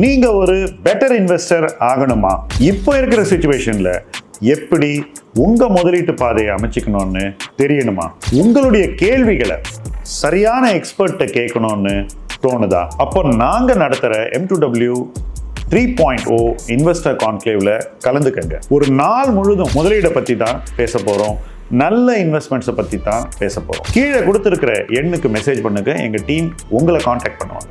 நீங்க ஒரு better investor ஆகணுமா? இப்போ இருக்கிற சுச்சுவேஷன்ல எப்படி உங்க முதலீட்டு பாதையை அமைச்சுக்கணும்னு தெரியணுமா? உங்களுடைய கேள்விகளை சரியான எக்ஸ்பர்ட்ட கேட்கணும்னு தோணுதா? அப்போ நாங்க நடத்துகிற M two W three point O investor கான்க்ளேவ்ல கலந்துக்கங்க. ஒரு நாள் முழுதும் முதலீடை பத்தி தான் பேச போறோம். நல்ல இன்வெஸ்ட்மெண்ட்ஸை பற்றி தான் பேச போகிறோம் கீழே கொடுத்துருக்கிற எண்ணுக்கு மெசேஜ் பண்ணுங்க. எங்கள் டீம் உங்களை காண்டாக்ட் பண்ணுவாங்க.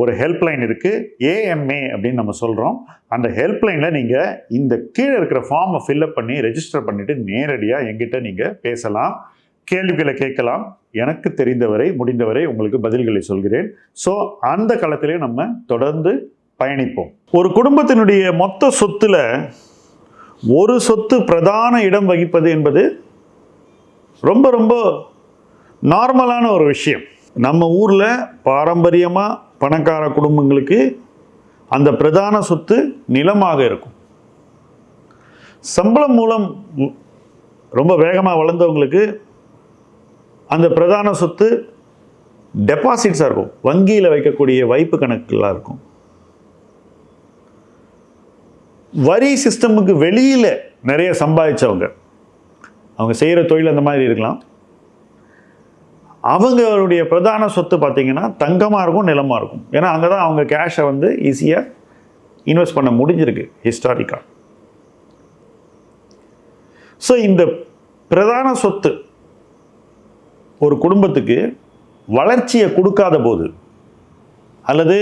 ஒரு ஹெல்ப்லைன் இருக்குது ஏஎம்ஏ அப்படின்னு நம்ம சொல்கிறோம் அந்த ஹெல்ப்லைனில் நீங்கள் இந்த கீழே இருக்கிற ஃபார்மை ஃபில்அப் பண்ணி ரெஜிஸ்டர் பண்ணிவிட்டு நேரடியாக எங்கிட்ட நீங்கள் பேசலாம். கேள்விகளை கேட்கலாம். எனக்கு தெரிந்தவரை முடிந்தவரை உங்களுக்கு பதில்களை சொல்கிறேன். ஸோ அந்த காலத்திலே நம்ம தொடர்ந்து பயணிப்போம். ஒரு குடும்பத்தினுடைய மொத்த சொத்துல ஒரு சொத்து பிரதான இடம் வகிப்பது என்பது ரொம்ப ரொம்ப நார்மலான ஒரு விஷயம். நம்ம ஊரில் பாரம்பரியமாக பணக்கார குடும்பங்களுக்கு அந்த பிரதான சொத்து நிலமாக இருக்கும். சம்பளம் மூலம் ரொம்ப வேகமாக வளர்ந்தவங்களுக்கு அந்த பிரதான சொத்து டெபாசிட்ஸாக இருக்கும். வங்கியில் வைக்கக்கூடிய வைப்பு கணக்குகளாக இருக்கும். வரி சிஸ்டமுக்கு வெளியில் நிறைய சம்பாதிச்சவங்க. அவங்க செய்கிற தொழில் அந்த மாதிரி இருக்கலாம். அவங்களுடைய பிரதான சொத்து பார்த்திங்கன்னா தங்கமாக இருக்கும் நிலமாக இருக்கும். ஏன்னா அங்கே தான் அவங்க கேஷை வந்து ஈஸியாக இன்வெஸ்ட் பண்ண முடிஞ்சிருக்கு ஹிஸ்டாரிக்காக ஸோ இந்த பிரதான சொத்து ஒரு குடும்பத்துக்கு வளர்ச்சியை கொடுக்காத போது அல்லது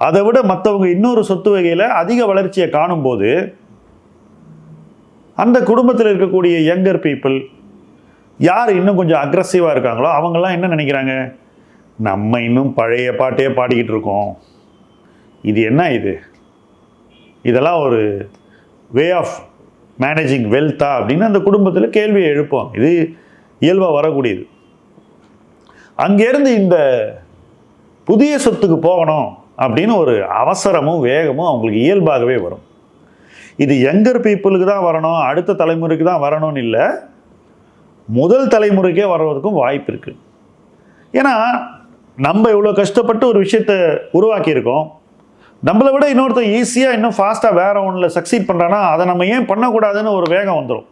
அதை விட மற்றவங்க இன்னொரு சொத்து வகையில் அதிக வளர்ச்சியை காணும்போது அந்த குடும்பத்தில் இருக்கக்கூடிய யங்கர் பீப்புள் யார் இன்னும் கொஞ்சம் அக்ரஸிவாக இருக்காங்களோ அவங்கெல்லாம் என்ன நினைக்கிறாங்க? நம்ம இன்னும் பழைய பாட்டே பாடிக்கிட்டு இருக்கோம். இது என்ன இது? இதெல்லாம் ஒரு வே ஆஃப் மேனேஜிங் வெல்த்தா அப்படின்னு அந்த குடும்பத்தில் கேள்வியை எழுப்போம். இது இயல்பாக வரக்கூடியது. அங்கேருந்து இந்த புதிய சொத்துக்கு போகணும் அப்படின்னு ஒரு அவசரமும் வேகமும் அவங்களுக்கு இயல்பாகவே வரும். இது யங்கர் பீப்புளுக்கு தான் வரணும் அடுத்த தலைமுறைக்கு தான் வரணும்னு இல்லை. முதல் தலைமுறைக்கே வர்றதுக்கும் வாய்ப்பு இருக்குது ஏன்னா நம்ம இவ்வளோ கஷ்டப்பட்டு ஒரு விஷயத்தை உருவாக்கியிருக்கோம். நம்மளை விட இன்னொருத்தன் ஈஸியாக இன்னும் ஃபாஸ்ட்டாக வேறு ஒன்றில் சக்சீட் பண்ணுறான்னா அதை நம்ம ஏன் பண்ணக்கூடாதுன்னு ஒரு வேகம் வந்துடும்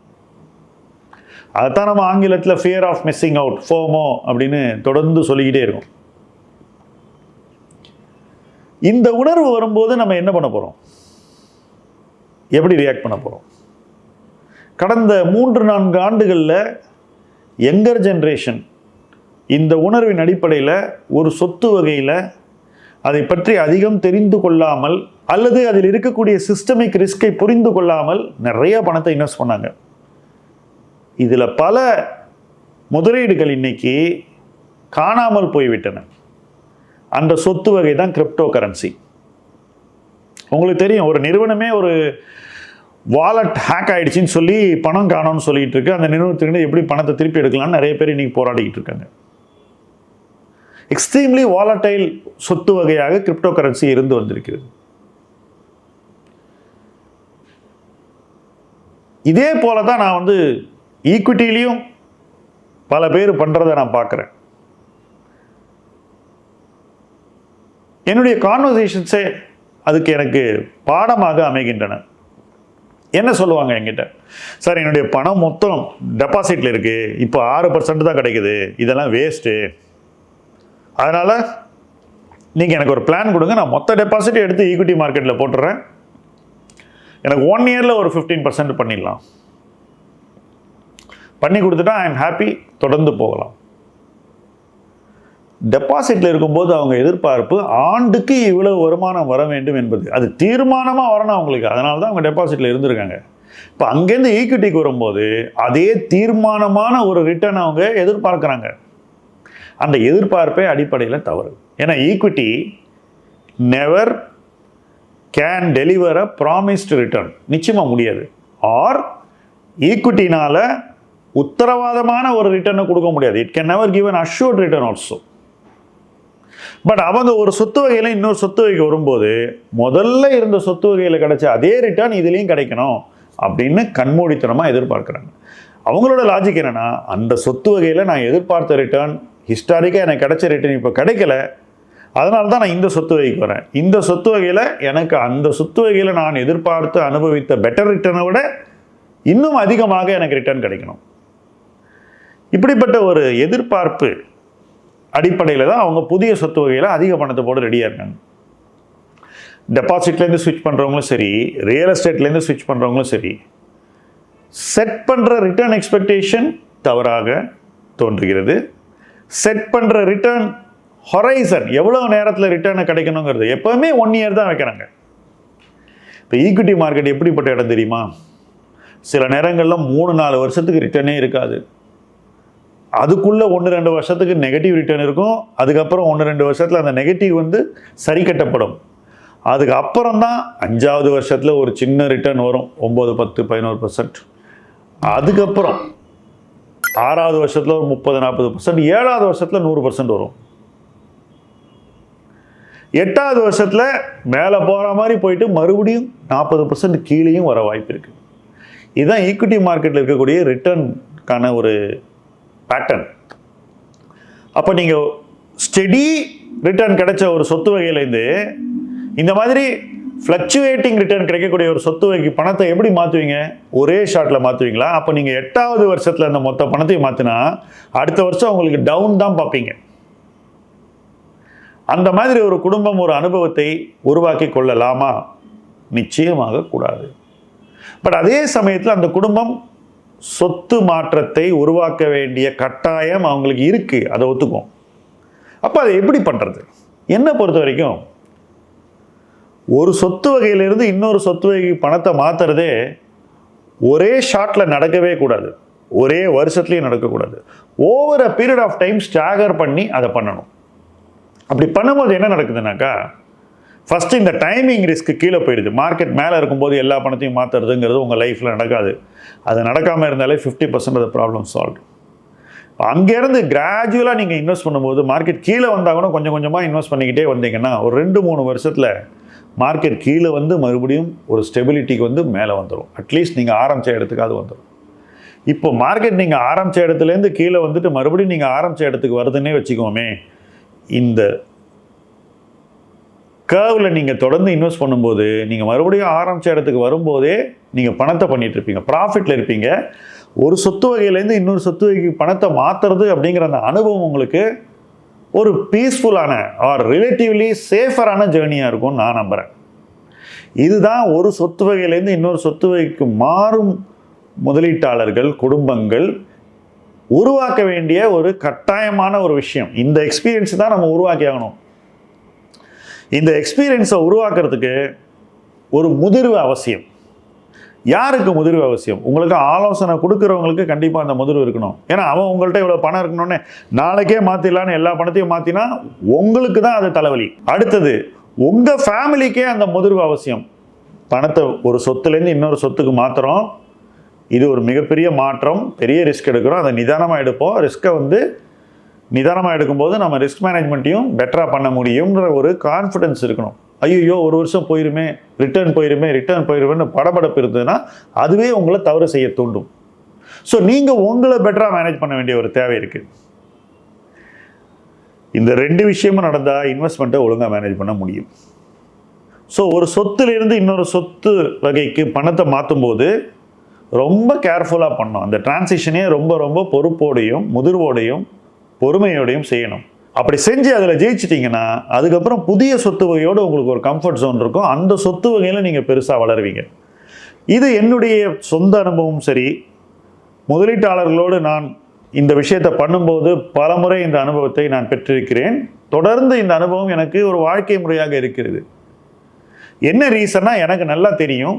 அதைத்தான் நம்ம ஆங்கிலத்தில் fear of missing out FOMO அப்படின்னு தொடர்ந்து சொல்லிக்கிட்டே இருக்கும். இந்த உணர்வு வரும்போது நம்ம என்ன பண்ண போகிறோம் எப்படி ரியாக்ட் பண்ண போகிறோம் கடந்த மூன்று நான்கு ஆண்டுகளில் யங்கர் ஜென்ரேஷன் இந்த உணர்வின் அடிப்படையில் ஒரு சொத்து வகையில் அதை பற்றி அதிகம் தெரிந்து கொள்ளாமல் அல்லது அதில் இருக்கக்கூடிய சிஸ்டமிக் ரிஸ்கை புரிந்து கொள்ளாமல் நிறைய பணத்தை இன்வெஸ்ட் பண்ணாங்க. இதில் பல முதலீடுகள் இன்னைக்கு காணாமல் போய்விட்டன. அந்த சொத்து வகை தான் கிரிப்டோ கரன்சி உங்களுக்கு தெரியும் ஒரு நிறுவனமே ஒரு வாலெட் ஹேக் ஆகிடுச்சின்னு சொல்லி பணம் காணோம்னு சொல்லிட்டு இருக்கு. அந்த நிறுவனத்துக்கிட்ட எப்படி பணத்தை திருப்பி எடுக்கலாம்னு நிறைய பேர் இன்றைக்கி போராடிக்கிட்டு இருக்காங்க. எக்ஸ்ட்ரீம்லி வாலட்டைல் சொத்து வகையாக கிரிப்டோ கரன்சி இருந்து வந்திருக்கிறது. இதே போல தான் நான் வந்து ஈக்விட்டிலையும் பல பேர் பண்ணுறதை நான் பார்க்குறேன். என்னுடைய கான்வர்சேஷன்ஸே அதுக்கு எனக்கு பாடமாக அமைகின்றன. என்ன சொல்லுவாங்க என்கிட்ட? சார் என்னுடைய பணம் மொத்தம் டெபாசிட்டில் இருக்குது இப்போ ஆறு பர்சன்ட் தான் கிடைக்குது. இதெல்லாம் வேஸ்ட்டு அதனால் நீங்கள் எனக்கு ஒரு பிளான் கொடுங்க. நான் மொத்த டெபாசிட் எடுத்து ஈக்விட்டி மார்க்கெட்டில் போட்டுறேன். எனக்கு ஒன் இயரில் ஒரு ஃபிஃப்டீன் பர்சன்ட் பண்ணிடலாம். பண்ணி கொடுத்துட்டா ஐ எம் ஹாப்பி தொடர்ந்து போகலாம். டெபாசிட்டில் இருக்கும்போது அவங்க எதிர்பார்ப்பு ஆண்டுக்கு இவ்வளவு வருமானம் வர வேண்டும் என்பது. அது தீர்மானமாக வரணும் அவங்களுக்கு. அதனால தான் அவங்க டெபாசிட்டில் இருந்திருக்காங்க. இப்போ அங்கேருந்து ஈக்விட்டிக்கு வரும்போது அதே தீர்மானமான ஒரு ரிட்டர்ன் அவங்க எதிர்பார்க்குறாங்க. அந்த எதிர்பார்ப்பே அடிப்படையில் தவறு. ஏன்னா equity never can deliver a promised return நிச்சயமாக முடியாது. ஆர் ஈக்விட்டினால் உத்தரவாதமான ஒரு ரிட்டர்னை கொடுக்க முடியாது. It can never give an assured return also but அவங்க ஒரு சொத்து வகையில் இன்னொரு சொத்து வகைக்கு வரும்போது முதல்ல இருந்த சொத்து வகையில் கிடைச்ச அதே ரிட்டர்ன் இதுலேயும் கிடைக்கணும் அப்படின்னு கண்மூடித்தனமாக எதிர்பார்க்குறாங்க. அவங்களோட லாஜிக் என்னென்னா அந்த சொத்து வகையில் நான் எதிர்பார்த்த ரிட்டர்ன் ஹிஸ்டாரிக்காக எனக்கு கிடைச்ச ரிட்டர்ன் இப்போ கிடைக்கல. அதனால தான் நான் இந்த சொத்து வகைக்கு வரேன். இந்த சொத்து வகையில் எனக்கு அந்த சொத்து வகையில் நான் எதிர்பார்த்து அனுபவித்த பெட்டர் ரிட்டர்னை விட இன்னும் அதிகமாக எனக்கு ரிட்டர்ன் கிடைக்கணும். இப்படிப்பட்ட ஒரு எதிர்பார்ப்பு அடிப்படையில் தான் அவங்க புதிய சொத்து வகையில் அதிக பணத்தை போட ரெடியாக இருக்காங்க. டெபாசிட்லேருந்து ஸ்விட்ச் பண்ணுறவங்களும் சரி ரியல் எஸ்டேட்லேருந்து ஸ்விட்ச் பண்ணுறவங்களும் சரி செட் பண்ணுற ரிட்டர்ன் எக்ஸ்பெக்டேஷன் தவறாக தோன்றுகிறது. செட் பண்ணுற ரிட்டர்ன் ஹொரைசன் எவ்வளோ நேரத்தில் ரிட்டர்னை கிடைக்கணுங்கிறது எப்போவுமே ஒன் இயர் தான் வைக்கிறாங்க. இப்போ ஈக்விட்டி மார்க்கெட் எப்படிப்பட்ட இடம் தெரியுமா? சில நேரங்களில் மூணு நாலு வருஷத்துக்கு ரிட்டர்னே இருக்காது. அதுக்குள்ளே ஒன்று ரெண்டு வருஷத்துக்கு நெகட்டிவ் ரிட்டர்ன் இருக்கும். அதுக்கப்புறம் ஒன்று ரெண்டு வருஷத்தில் அந்த நெகட்டிவ் வந்து சரி கட்டப்படும். அதுக்கப்புறம் தான் அஞ்சாவது வருஷத்தில் ஒரு சின்ன ரிட்டர்ன் வரும். ஒம்பது பத்து பதினோரு பர்சன்ட் அதுக்கப்புறம் ஆறாவது வருஷத்தில் ஒரு முப்பது நாற்பது பர்சன்ட் ஏழாவது வருஷத்தில் நூறு பர்சன்ட் வரும். எட்டாவது வருஷத்தில் மேலே போகிற மாதிரி போயிட்டு மறுபடியும் நாற்பது பர்சன்ட் கீழேயும் வர வாய்ப்பு இருக்குது இதுதான் ஈக்விட்டி மார்க்கெட்டில் இருக்கக்கூடிய ரிட்டர்னுக்கான ஒரு பேட்டர்ன் அப்போ நீங்கள் ஸ்டெடி ரிட்டர்ன் கிடைச்ச ஒரு சொத்து வகையிலேருந்து இந்த மாதிரி ஃப்ளக்சுவேட்டிங் ரிட்டர்ன் கிடைக்கக்கூடிய ஒரு சொத்து வகைக்கு பணத்தை எப்படி மாற்றுவீங்க ஒரே ஷாட்டில் மாற்றுவீங்களா அப்போ நீங்கள் எட்டாவது வருஷத்தில் அந்த மொத்த பணத்தையும் மாற்றினா அடுத்த வருஷம் உங்களுக்கு டவுன் தான் பார்ப்பீங்க. அந்த மாதிரி ஒரு குடும்பம் ஒரு அனுபவத்தை உருவாக்கி கொள்ளலாமா? நிச்சயமாக கூடாது. பட் அதே சமயத்தில் அந்த குடும்பம் சொத்து மாற்றத்தை உருவாக்க வேண்டிய கட்டாயம் அவங்களுக்கு இருக்குது அதை ஒத்துக்கும் அப்போ அதை எப்படி பண்ணுறது என்னை பொறுத்த வரைக்கும் ஒரு சொத்து வகையிலிருந்து இன்னொரு சொத்து வகைக்கு பணத்தை மாற்றுறதே ஒரே ஷாட்டில் நடக்கவே கூடாது. ஒரே வருஷத்துலேயும் நடக்கக்கூடாது. Over a period of time stagger பண்ணி அதை பண்ணணும். அப்படி பண்ணும்போது என்ன நடக்குதுனாக்கா ஃபஸ்ட்டு இந்த டைமிங் ரிஸ்க்கு கீழே போயிடுது மார்க்கெட் மேலே இருக்கும்போது எல்லா பணத்தையும் மாற்றுறதுங்கிறது உங்கள் லைஃப்பில் நடக்காது. அது நடக்காமல் இருந்தாலே ஃபிஃப்டி பர்சன்ட் அது ப்ராப்ளம் சால்வ் அங்கேருந்து கிராஜுவலாக நீங்கள் இன்வெஸ்ட் பண்ணும்போது மார்க்கெட் கீழே வந்தால் கூட கொஞ்சம் கொஞ்சமாக இன்வெஸ்ட் பண்ணிக்கிட்டே வந்தீங்கன்னா ஒரு ரெண்டு மூணு வருஷத்தில் மார்க்கெட் கீழே வந்து மறுபடியும் ஒரு ஸ்டெபிலிட்டிக்கு வந்து மேலே வந்துடும் அட்லீஸ்ட் நீங்கள் ஆரம்பித்த இடத்துக்காவது வந்துடும் இப்போ மார்க்கெட் நீங்கள் ஆரம்பித்த இடத்துலேருந்து கீழே வந்துட்டு மறுபடியும் நீங்கள் ஆரம்பித்த இடத்துக்கு வருதுன்னே வச்சுக்கோமே இந்த கேர்வில் நீங்கள் தொடர்ந்து இன்வெஸ்ட் பண்ணும்போது நீங்கள் மறுபடியும் ஆரம்பித்த இடத்துக்கு வரும்போதே நீங்கள் பணத்தை பண்ணிகிட்டு இருப்பீங்க. ப்ராஃபிட்டில் இருப்பீங்க. ஒரு சொத்து வகையிலேருந்து இன்னொரு சொத்து வகைக்கு பணத்தை மாற்றுறது அப்படிங்கிற அந்த அனுபவம் உங்களுக்கு ஒரு பீஸ்ஃபுல்லான ஆர் ரிலேட்டிவ்லி சேஃபரான ஜேர்னியாக இருக்கும்னு நான் நம்புகிறேன் இதுதான் ஒரு சொத்து வகையிலேருந்து இன்னொரு சொத்து வகைக்கு மாறும் முதலீட்டாளர்கள் குடும்பங்கள் உருவாக்க வேண்டிய ஒரு கட்டாயமான ஒரு விஷயம். இந்த எக்ஸ்பீரியன்ஸ் தான் நம்ம உருவாக்கி ஆகணும் இந்த எக்ஸ்பீரியன்ஸை உருவாக்குறதுக்கு ஒரு முதிர்வு அவசியம். யாருக்கு முதிர்வு அவசியம்? உங்களுக்கு ஆலோசனை கொடுக்குறவங்களுக்கு கண்டிப்பாக அந்த முதிர்வு இருக்கணும். ஏன்னா அவன் உங்கள்கிட்ட இவ்வளோ பணம் இருக்கணும்னே நாளைக்கே மாற்றிடலான்னு எல்லா பணத்தையும் மாற்றினா உங்களுக்கு தான் அது தலைவலி. அடுத்தது உங்கள் ஃபேமிலிக்கே அந்த முதிர்வு அவசியம். பணத்தை ஒரு சொத்துலேருந்து இன்னொரு சொத்துக்கு மாற்றுறோம் இது ஒரு மிகப்பெரிய மாற்றம் பெரிய ரிஸ்க் எடுக்கிறோம். அதை நிதானமாக எடுப்போம். ரிஸ்க்கை வந்து நிதானமாக எடுக்கும்போது நம்ம ரிஸ்க் மேனேஜ்மெண்ட்டையும் பெட்டராக பண்ண முடியுங்கிற ஒரு கான்ஃபிடென்ஸ் இருக்கணும். ஐயோ ஒரு வருஷம் போயிருமே ரிட்டர்ன் போயிருமே ரிட்டர்ன் போயிருமேன்னு படபடப்பு இருந்ததுன்னா அதுவே உங்களை தவறு செய்ய தூண்டும். ஸோ நீங்கள் உங்களை பெட்டராக மேனேஜ் பண்ண வேண்டிய ஒரு தேவை இருக்குது இந்த ரெண்டு விஷயமும் நடந்தால் இன்வெஸ்ட்மெண்ட்டை ஒழுங்காக மேனேஜ் பண்ண முடியும். ஸோ ஒரு சொத்துலேருந்து இன்னொரு சொத்து வகைக்கு பணத்தை மாற்றும் போது ரொம்ப கேர்ஃபுல்லாக பண்ணோம் அந்த டிரான்சிஷனே ரொம்ப ரொம்ப பொறுப்போடையும் முதிர்வோடையும் பொறுமையோடையும் செய்யணும். அப்படி செஞ்சு அதில் ஜெயிச்சிட்டிங்கன்னா அதுக்கப்புறம் புதிய சொத்து வகையோடு உங்களுக்கு ஒரு கம்ஃபர்ட் ஜோன் இருக்கும். அந்த சொத்து வகையில் நீங்கள் பெருசாக வளருவீங்க. இது என்னுடைய சொந்த அனுபவம் சரி முதலீட்டாளர்களோடு நான் இந்த விஷயத்தை பண்ணும்போது பலமுறை இந்த அனுபவத்தை நான் பெற்றிருக்கிறேன். தொடர்ந்து இந்த அனுபவம் எனக்கு ஒரு வாழ்க்கை முறையாக இருக்கிறது. என்ன ரீசன்னா எனக்கு நல்லா தெரியும்.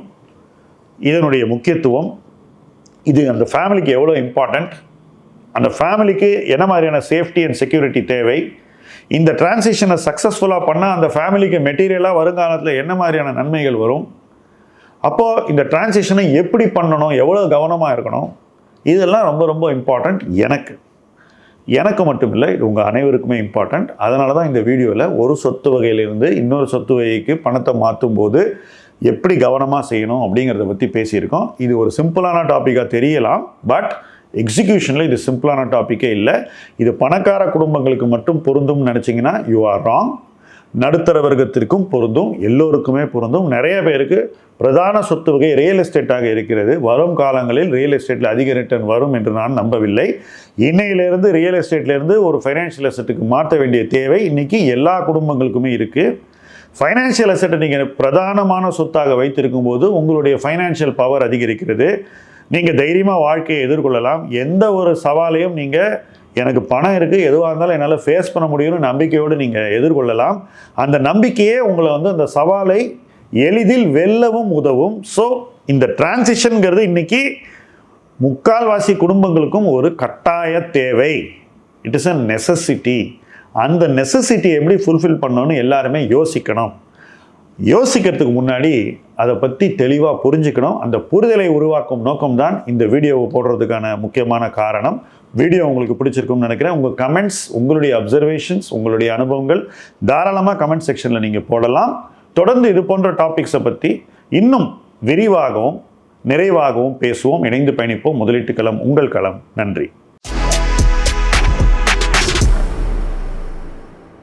இதனுடைய முக்கியத்துவம் இது அந்த ஃபேமிலிக்கு எவ்வளோ இம்பார்ட்டண்ட் அந்த ஃபேமிலிக்கு என்ன மாதிரியான சேஃப்டி அண்ட் செக்யூரிட்டி தேவை? இந்த டிரான்சிஷனை சக்ஸஸ்ஃபுல்லாக பண்ணால் அந்த ஃபேமிலிக்கு மெட்டீரியலாக வருங்காலத்தில் என்ன மாதிரியான நன்மைகள் வரும்? அப்போது இந்த டிரான்சிஷனை எப்படி பண்ணணும்? எவ்வளோ கவனமாக இருக்கணும்? இதெல்லாம் ரொம்ப ரொம்ப இம்பார்ட்டண்ட் எனக்கு. எனக்கு மட்டும் இல்லை இது உங்கள் அனைவருக்குமே இம்பார்ட்டண்ட் அதனால தான் இந்த வீடியோவில் ஒரு சொத்து வகையிலிருந்து இன்னொரு சொத்து வகைக்கு பணத்தை மாற்றும் போது எப்படி கவனமாக செய்யணும் அப்படிங்கிறத பற்றி பேசியிருக்கோம். இது ஒரு சிம்பிளான டாப்பிக்காக தெரியலாம் பட் எக்ஸிக்யூஷனில் இது சிம்பிளான டாப்பிக்கே இல்லை. இது பணக்கார குடும்பங்களுக்கு மட்டும் பொருந்தும்னு நினச்சிங்கன்னா யூ ஆர் ராங் நடுத்தர வர்க்கத்திற்கும் பொருந்தும் எல்லோருக்குமே பொருந்தும். நிறைய பேருக்கு பிரதான சொத்து வகை ரியல் எஸ்டேட்டாக இருக்கிறது. வரும் காலங்களில் ரியல் எஸ்டேட்டில் அதிக ரிட்டர்ன் வரும் என்று நான் நம்பவில்லை. இன்னையிலேருந்து ரியல் எஸ்டேட்லேருந்து ஒரு ஃபைனான்ஷியல் அசெட்டுக்கு மாற்ற வேண்டிய தேவை இன்றைக்கி எல்லா குடும்பங்களுக்குமே இருக்குது ஃபைனான்ஷியல் அசெட்டை நீங்கள் பிரதானமான சொத்தாக வைத்திருக்கும் போது உங்களுடைய ஃபைனான்ஷியல் பவர் அதிகரிக்கிறது. நீங்கள் தைரியமாக வாழ்க்கையை எதிர்கொள்ளலாம். எந்த ஒரு சவாலையும் நீங்கள் எனக்கு பணம் இருக்குது எதுவாக இருந்தாலும் என்னால் ஃபேஸ் பண்ண முடியும்னு நம்பிக்கையோடு நீங்கள் எதிர்கொள்ளலாம். அந்த நம்பிக்கையே உங்களை வந்து அந்த சவாலை எளிதில் வெல்லவும் உதவும். ஸோ இந்த டிரான்சிஷனுங்கிறது இன்றைக்கி முக்கால்வாசி குடும்பங்களுக்கும் ஒரு கட்டாய தேவை. இட் இஸ் அ நெசசிட்டி அந்த நெசசிட்டி எப்படி ஃபுல்ஃபில் பண்ணணும்னு எல்லாருமே யோசிக்கணும். யோசிக்கிறதுக்கு முன்னாடி அதை பற்றி தெளிவாக புரிஞ்சுக்கணும். அந்த புரிதலை உருவாக்கும் நோக்கம்தான் இந்த வீடியோவை போடுறதுக்கான முக்கியமான காரணம். வீடியோ உங்களுக்கு பிடிச்சிருக்கும்னு நினைக்கிறேன். உங்கள் கமெண்ட்ஸ் உங்களுடைய அப்சர்வேஷன்ஸ் உங்களுடைய அனுபவங்கள் தாராளமாக கமெண்ட் செக்ஷனில் நீங்கள் போடலாம். தொடர்ந்து இது போன்ற டாபிக்ஸை பற்றி இன்னும் விரிவாகவும் நிறைவாகவும் பேசுவோம். இணைந்து பயணிப்போம். முதலீட்டு களம் உங்கள் களம். நன்றி.